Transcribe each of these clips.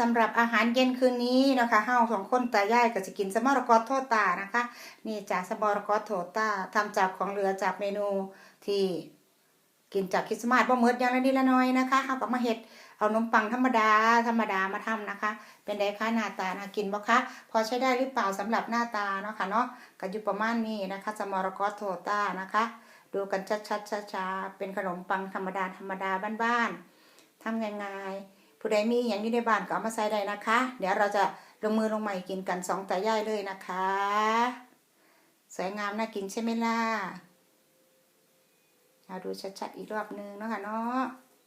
สำหรับอาหารเย็นคืนนี้นะคะเฮาสองคนตายายก็จะกินสมอรกอโทตานะคะ นี่จากสมอรกอโทตาทำจากของเหลือจากเมนูที่กินจากคริสต์มาสบ่เมิดอย่างละนิดละน้อยนะคะเฮาก็มาเฮ็ดเอานมปังธรรมดาธรรมดามาทำนะคะ เป็นไดคะหน้าตาน่ากินบ่คะพอใช้ได้หรือเปล่าสำหรับหน้าตาเนาะค่ะเนาะก็อยู่ประมาณนี้นะคะสมอรกอโทตานะคะ ดูกันชัดๆช้าๆเป็นขนมปังธรรมดาธรรมดาบ้านๆทำง่ายๆ ผู้ใดมีอย่างอยู่ในบ้านก็เอามาใส่ได้นะคะ เดี๋ยวเราจะลงมือลงใหม่กินกันสองตาย่ายเลยนะคะ สวยงามน่ากินใช่ไหมล่ะเอาดูชัดๆอีกรอบนึงเนาะคะเนาะ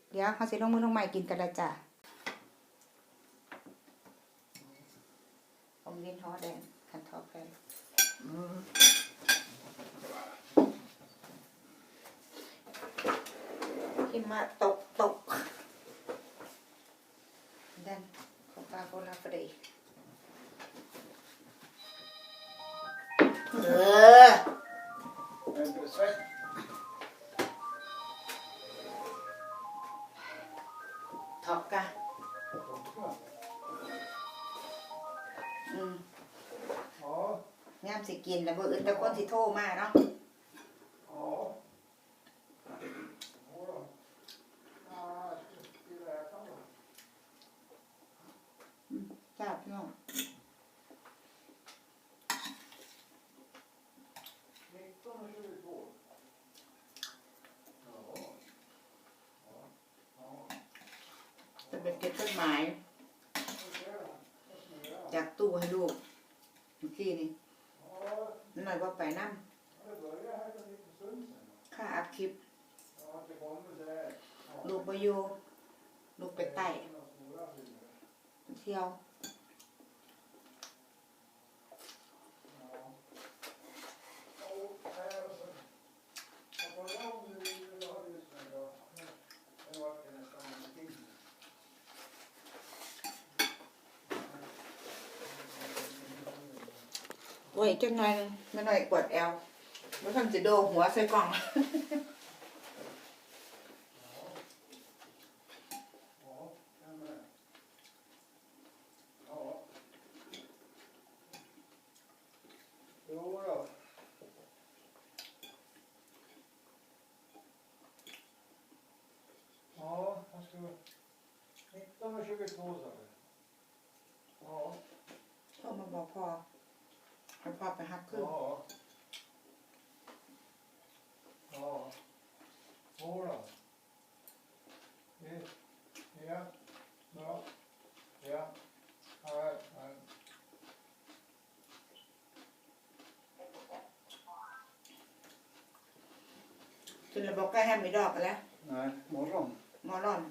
เดี๋ยวเขาสิลงมือลงใหม่กินกันละจ้ะผมวินฮอแดงคันทอแฟนกินมาตกตก Coca-Cola free. เออ En besvett. ถอกกะอืม Ja, งามสิกินแล้วบ่อื่นแต่คนสิโทรมาเนาะ ja. Jodå. Ja, det där kan vara. จ้าพี่น้อง 19 och 22. Ja. Ja. Ja. จะเป็นเก็บต้นไม้ Så ser jag. Så ser jag. จากตู้ให้ลูกเมื่อกี้นี่ Ja, นิดหน่อยว่าไปน้ det började här för en liten stund sedan. ำค่าอัพคลิป Ja, det kommer så här. Ja. ลูกไปอยู่ลูกไปไต่เที่ยวไว้จังไงมันหน่อยกดแอลมันทำจะโดหัวใส่กล่อง Ja, jag med. Ja. Jo då. Ja, jag ska... 19 och 22 sa du? Ja. โทรมาบอกพ่อให้พ่อไปฮักขึ้น Ja. Ja. Jo då. Det- Ja. Ja. Ja. Ja. ja. จนเราบอกใกล้ให้ไม่ดอกกันแล้ว Nej, morgon. งอร้อน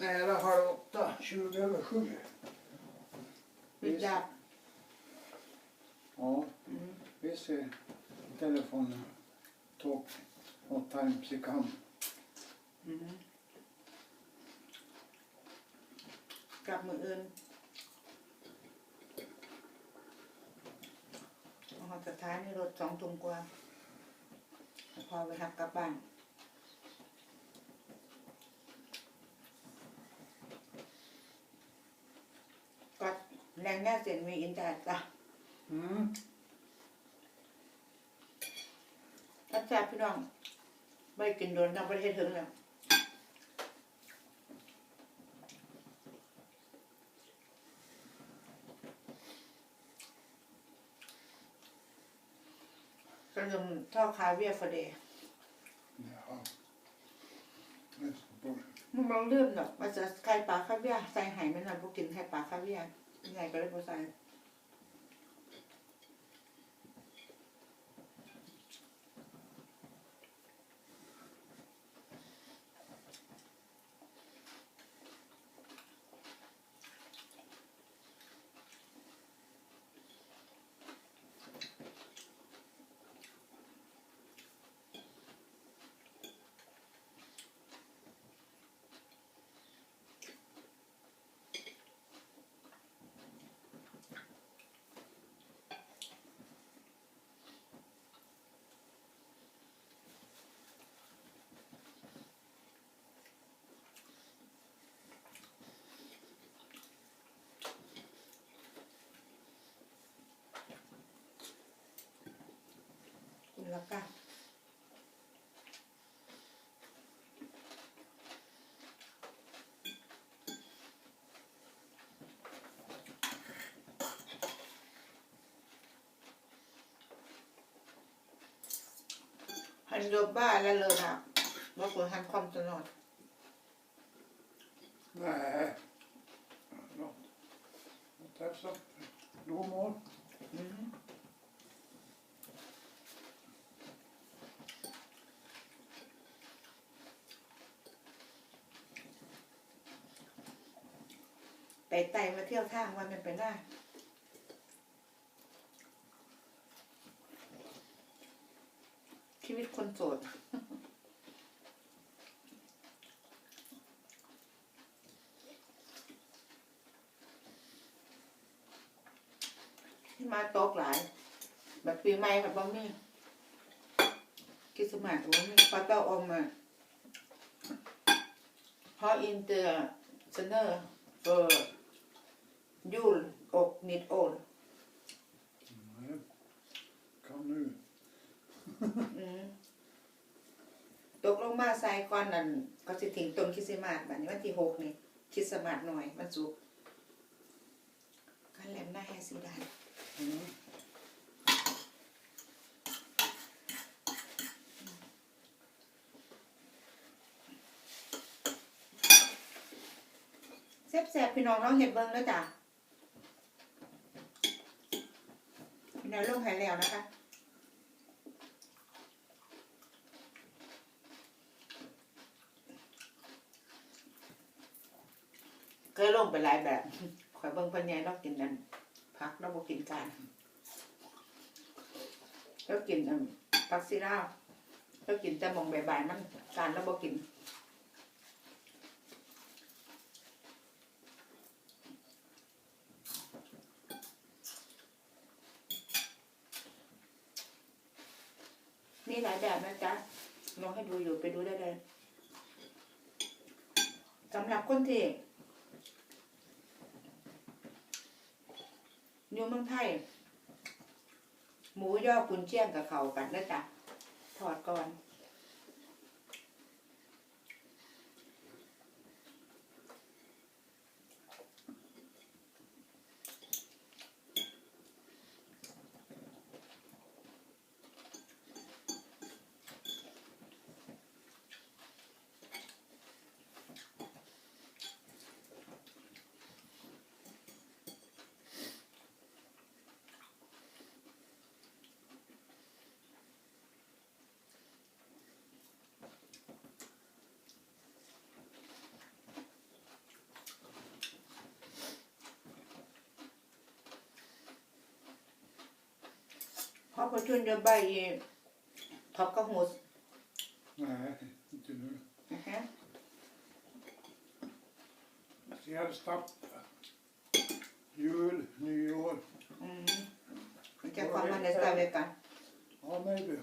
Nära halv åtta, 20 över sju. วิจาร Ja, อืม vi ser telefonen. Talk och times i come. อืมกลับมืออื่นเอา สุดท้ายในรถสองตุงกว่าพอไปหักกลับบ้านก็แรงแน่เสียงมีอินเทอร์เน็ตจ้ะ Mm. ถ้าแซ่บพี่น้องไม่กินโดนทั้งประเทศถึงแล้วก็ ลืมท่อคาเวียร์ฟอเดย์ Jaha. Jag ska på. มันบางเรื่องเนาะมันจะไข่ปลาคาเวียร์ใส่ไห่ไม่นานพวกกินไข่ปลาคาเวียร์ยังไงก็เลยพอใส่ ละกันหันโบบ้าแล้วเลยอะบากว่หันความตลอด Något. Något här så. Normal. Mm. ไปไต่มาเที่ยวทางวันมันไปได้ชีวิตคนโสดที่มาตกหลาย แบบปีใหม่แบบบ่มีคริสต์มาสบ่มีปาเต้าอมมาพออินเตอร์เซนเนอร์เออ ยูลอกนิดโอน Nej. Kom nu. อืมตกลงมาใส่ก่อนนั่นก็สิถึงต้นคริสต์มาสบัดนี้วันที่หกนี่คริสต์มาสหน่อยวันศุกร์กันแหลมหน้าแฮสีดาน Mm. แซ่บๆพี่น้องน้องเห็ดเบิ้งแล้วจ้ะ พี่น้องลงหายแล้วนะคะเคยลงไปหลายแบบข่อยเบิ่งเพิ่นใหญ่เรากินนั่นผักเราบ่กินกันเรากินอันผักซีราวเรากินแต่มองใบายๆมันการเราบ่กิน มีหลายแบบนะจ๊ะลองให้ดูอยู่ไปดูได้เลยสำหรับคนที่อยู่เมืองไทย หมูย่อกุนเชียงกับเขากันนะจ๊ะถอดก่อน kapatınca bay kapkak muz. Uh -huh. Maybe.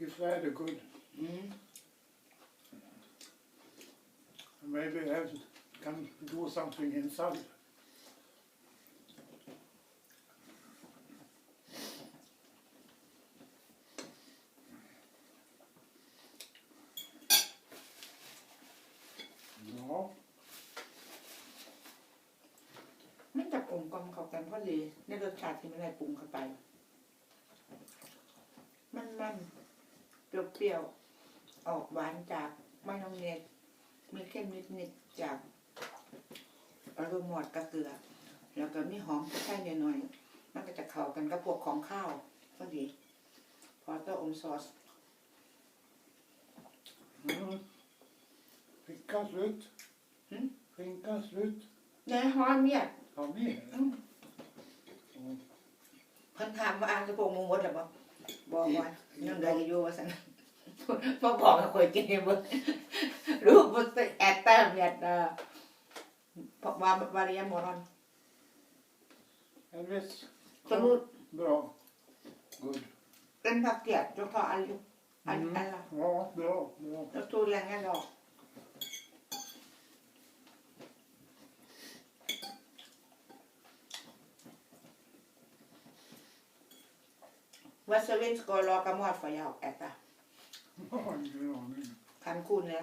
If that is good. Mm. Maybe I can do something inside. มันจะกลมกลอมเข้ากันพอดีในรสชาติที่ไม่ได้ปรุงเข้าไป มันมันเปรี้ยวๆออกหวานจากมายองเนสมีเข้มนิดๆจากอารมณ์กับเกลือ แล้วก็มีหอมแค่หน่อยๆมันก็จะเข้ากันกับพวกของข้าวพอดีพอเต้าอมซอส mm. Skinkan slut. Mm. Skinkan slut. ในฮอน เนี่ย Har ni? Mm. Mm. เพิ่นถามว่าอ่านกระโปรงหมูหมดหรือเปล่าบอกว่ายังเหลืออยู่ว่าซั่นมาบอกให้ข่อยกินให้เบิ่งรูปมันแอดแต้มแอดเอ่อเพราะว่าวาริยามอรอน Elvis? สรุป Bra. Good. เป็นผักเกียดเฉพาะอันลูกอัน Mm. อันละ Ja, bra, bra. แล้วตูแรงงานดอกว Vad så vi ska laga mat för jag och äta. Jag har ingen aning. Kan kunna.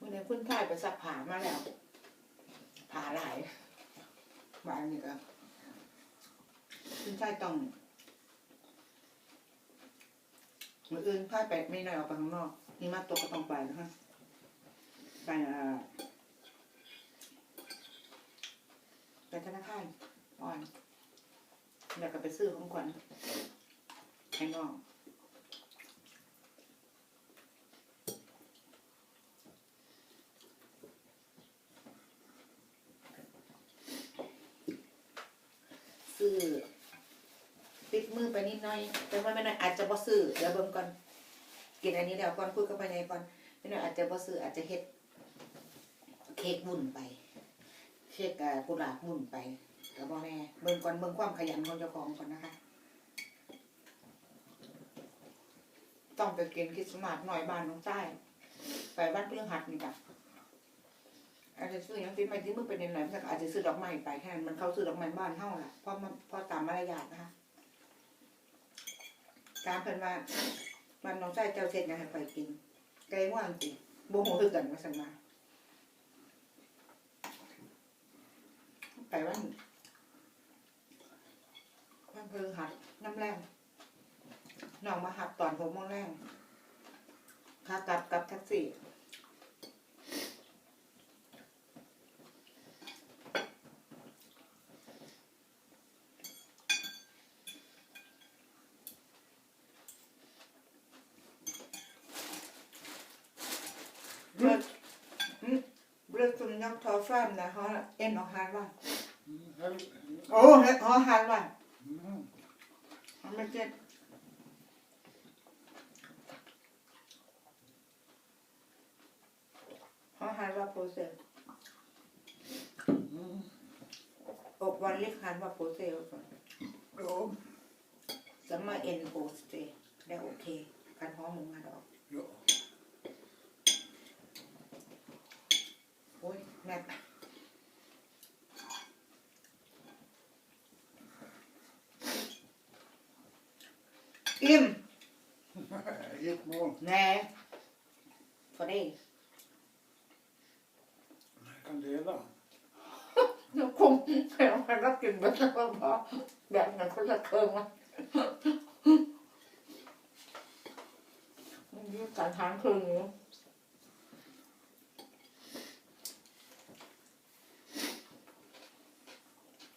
วันนี้คุณท่ายไปสักผามาแล้วผาหลายบานนี่ก็คุณท่ายต้องมืออื่นท่ายไปไม่น้อยออกไปข้างนอก นี่มาตัวก็ต้องไปนะคะไปอ่าไปธนาคารอ่อนอยากกลับไปซื้อของขวัญให้น้องซื้อติดมือไปนิดหน่อย แต่ว่าไม่น้อยอาจจะบ่ซื้อเดี๋ยวเบิ่งก่อน กินอันนี้แล้วก่อนพูดกับภายในก่อนไม่น้อยอาจจะบ่ซื้ออาจจะเฮ็ดเค้กบุ่นไปเช็คกับกุหลาบมุ่นไปกับพ่อแม่เบิ่งก่อนเบิ่งความขยันของเจ้าของก่อนนะคะ ต้องไปกินคริสต์มาสหน่อยบ้านน้องใต้ไปบ้านเพื่อนหัดนี่จ้ะอาจจะซื้อยังติดไม้ที่มือเป็นหน่อยๆมันก็อาจจะซื้อดอกไม้ไปแค่นั้นมันเข้าซื้อดอกไม้บ้านเท่าล่ะเพราะมันเพราะตามมารยาทนะคะการเพิ่นว่า บ้านน้องชายเจ้าเช็ดนะให้ไปกิน ไก่ว่างจริงบ่ฮู้คือกันว่าซั่นมาไปวันวันพฤหัดน้ำแรงน้องมาหัดตอนหกโมงแรงขากลับกับแท็กซี่เบิร์ดอืมเบิร์ด สุนยักษ์ทอฟ้ามนะฮะเอ็นออกฮานว่า Mm, hel- Åh, oh, ja, halva. Mm. Ja, men det... Ha halva påse. Mm. Och vanlig halva påse också. Ja, Samma en påse. Det är okej. Kan ha många dagar. ja. Oj, men... Im! Gick mål. Nej. För dig. Jag kan dela. คงมันก็กินแบบนั้นพอแบบนั้นคนละเครื่องวะมันมีการทานเครื่องอยู่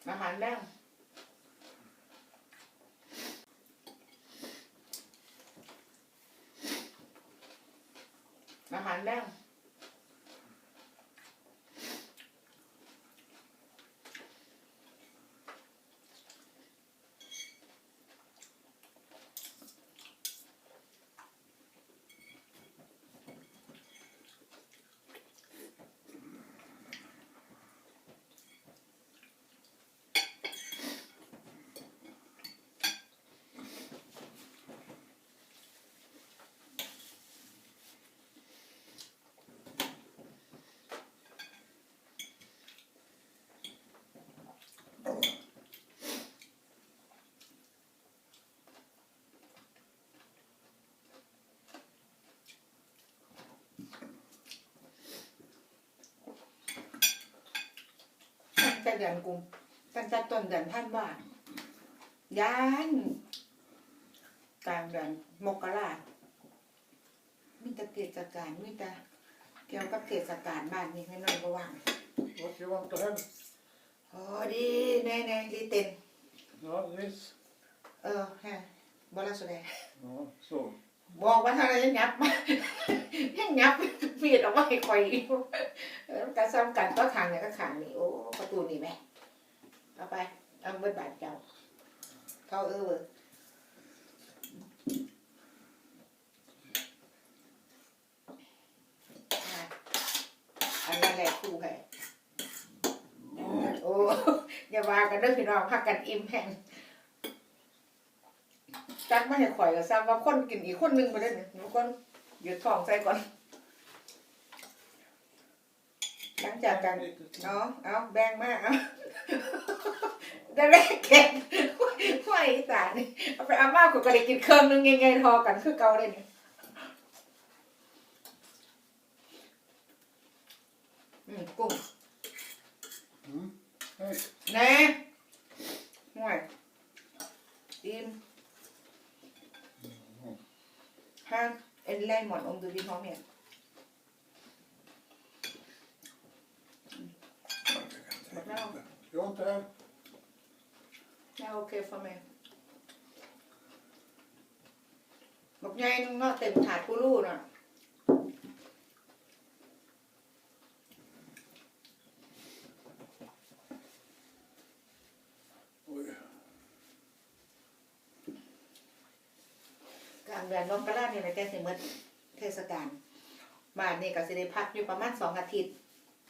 อา แต่เดือนกุมตั้งแต่ต้นเดือนท่านว่ายันกลางเดือนมกรามีแต่เทศกาลมีแต่เกี่ยวกับเทศกาลบ้านนี้ไม่น้อยก็ว่าง Vad ska jag vara hem? โอ้ดีแน่แน่ดีเต็น Ja, visst. เออฮะบอลสุดเลย Ja, så. บอกว่าทำอะไรยังยับยังยับมีดเอาไว้คอยอยู่การซ้ำกันก็ทางเนี่ยก็ขางนี่โอ้ประตูนี่แม่เอาไปเอาเบิดบาทเจ้าเข้าเออเว้ยอะอันนั้นแหละครูแห่โอ้อย่าว่ากันเด้อพี่น้องพักกันอิ่มแห้ง จักมาให้ข่อยก็ทราบว่าคนกินอีกคนนึงไปได้เนี่ยหนูก่นหยุดท้องใส่ก่อน หลังจากกันเนาะเอาแบ่งมากเอาได้แรกแกงห้วยอีสานนี่เอาไปอาม่ากูก็ได้กินเครื่องนึงไงๆทอกันคือเกาเลยนยอืมกุ้งแน่ ฮะเอ็นไล่หมอนองดูดีพร้อมเนี่ย Jag kan tänka mig. Jag har inte här. แน่โอเคฟอร์แมนบอกไงนึงเนาะเต็มถาดกูรู้น่ะ Oj. กลางเดือนนมกระลาเนี่ยนะแกสิเมื่อเทศกาลบ้านนี่ก็สิได้พักอยู่ประมาณสองอาทิตย์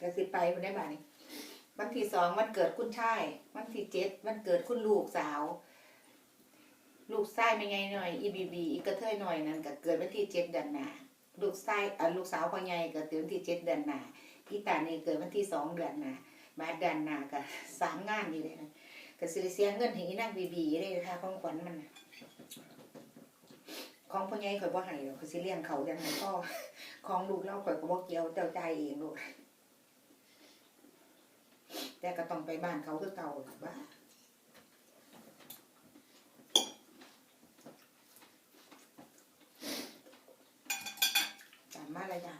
ก็สิไปคนได้บ้านนี้วันที่สองวันเกิดคุณชายวันที่เจ็ดวันเกิดคุณลูกสาว ลูกชายไม่ไงหน่อยอีบีบีอีกระเทยหน่อยนั่นก็เกิดวันที่เจ็ดเดือนหนาลูกชายอะลูกสาวพ่อใหญ่ก็เกิดวันที่เจ็ดเดือนหนาพี่ตานี่เกิดวันที่สองเดือนหนามาเดือนหนาก็สามงานอยู่เลยนะก็สิเสียเงินให้อีนางบีบีเลยค่ะของขวัญมันนะ ของพ่อใหญ่ข่อยบ่ให้หรอกเขาสิเลี้ยงเขาอย่างไรพ่อของลูกเราข่อยก็บ่เกี่ยวเจ้าใจเองลูกแต่ก็ต้องไปบ้านเขาคือเก่าล่ะบ้าตามมาเลยจ้ะ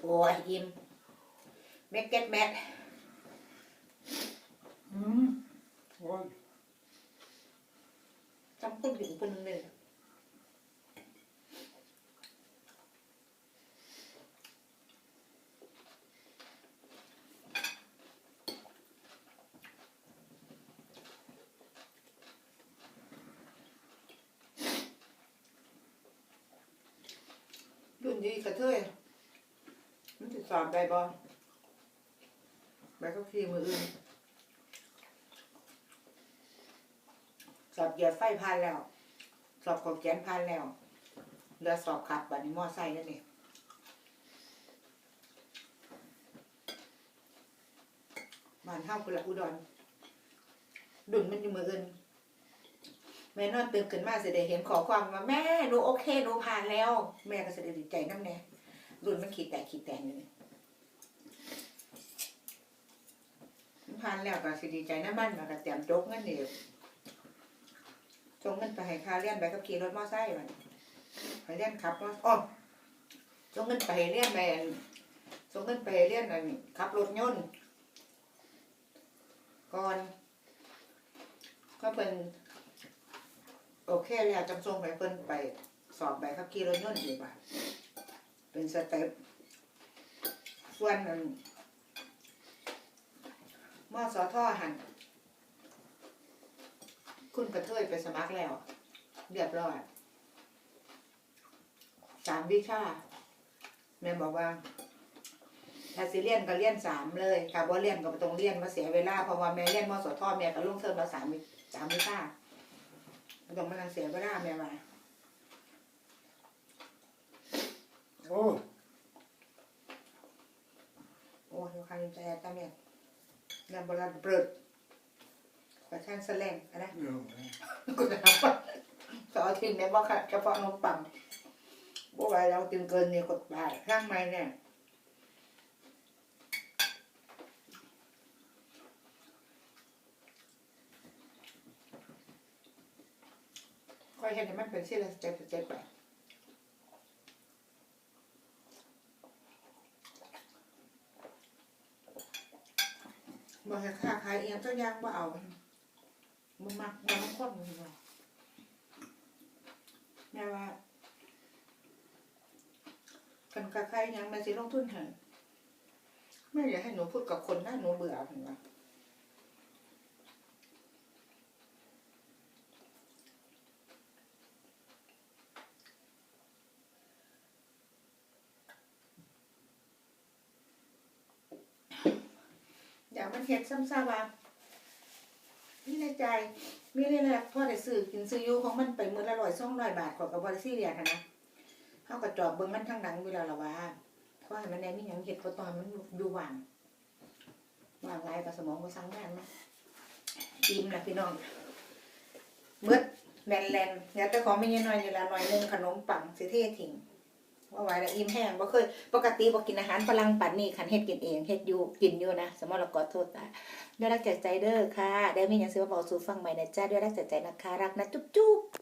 โอ้ยอิ่มแม็กเก็ตแมท Mm. Oj. จำคนถึงคนหนึ่ง รุ่นนี้กระเทยมันติดสอบได้บ่ใบก็ขี่มืออื่น สอบเหยียบไฟพันแล้ว สอบขอบแขนพันแล้วเหลือสอบขับบัดนี้มอไซค์นั่นเองบ้านเฮาคุณละอุดรดุนมันอยู่มืออื่น แม่นอนตื่นขึ้นมาสิได้เห็นขอความว่าแม่หนูโอเคหนูผ่านแล้ว แม่ก็จะได้ดีใจน้ำแน่ดุนมันขีดแตกขีดแตกอยู่นี่ผ่านแล้วก็สิดีใจน้ำมันมันก็เตรียมจกเงินนี่ส่งเงินไปให้ค่าเรียนใบขับขี่รถมอไซค์มันไปเรียนขับมออ๋อส่งเงินไปเรียนไปอันส่งเงินไปเรียนอันขับรถยนต์ก่อนก็เป็น โอเคแล้วจำส่งไปเพิ่นไปสอบใบขับขี่รถยนต์ดีกว่าเป็นสเต็ปส่วนอันมอสอท่อหัน คุณกระเทยไปสมัครแล้ว เรียบร้อยสามวิชา แม่บอกว่าถ้าสิเรียนก็เรียนสามเลยค่ะว่าเรียนก็บ่ต้องเรียนมาเสียเวลาเพราะว่าแม่เรียนมอสอท่อแม่ก็ลงเทอมมาสามสามวิชา ไม่ต้องมานั่งเสียเวลาแม่ว่า Oj. โอ้ยลูกค้าใจตาแม่เรียนโบราณเปิดกระชั่นแสลงอะไร Ja. กูจะทำว่าต่อทิ้งแม่บอกค่ะเฉพาะนมปังบอกว่าเราตึงเกินเนี่ยกดบาทข้างในเนี่ย อยเห็นมันเป็นเสิ่ละสเต็ปสเต็ปไปบอกให้ค่าขายเองตัวอย่างว่าเอามันมักมันคนมันบอกแม่ว่ากันกับใครยังมาสิลงทุนให้ไม่อยากให้หนูพูดกับคนนะหนูเบื่อเห็นไหมอย่ามัน เห็ดซ้ำๆว่าในใจมีในแหละพ่อได้ซื้อกินซื้ออยู่ของมันไปมือละร้อยสองร้อยบาทขอยก็บ่ได้ซีเรียสหั้นนะเฮาก็จอบเบิ่งมันทางหนังอยู่แล้วล่ะว่าเพราะให้มันได้มีหยังเฮ็ดเพราะตอนมันอยู่ว่างว่างหลายก็สมองบ่สั่งงานเนาอิ่มล่ะพี่น้องเบิดแลนๆแล้วแต่ของไม่ใช่น้อยนี่ละหน่อยนึงขนมปังสิเททิ้ง ว่าไหวแล้วอิ่มแห้งบ่เคยปกติบ่กินอาหารฝรั่งปันนี่คันเฮ็ดกินเองเฮ็ดอยู่กินอยู่นะสมมติเราก็โทษตาด้วยรักจากใจเด้อค่ะได้มีหยังสิมาบอกสู่ฟังใหม่นะจ้าด้วยรักจากใจนะคะรักนะจุ๊บจุ๊บ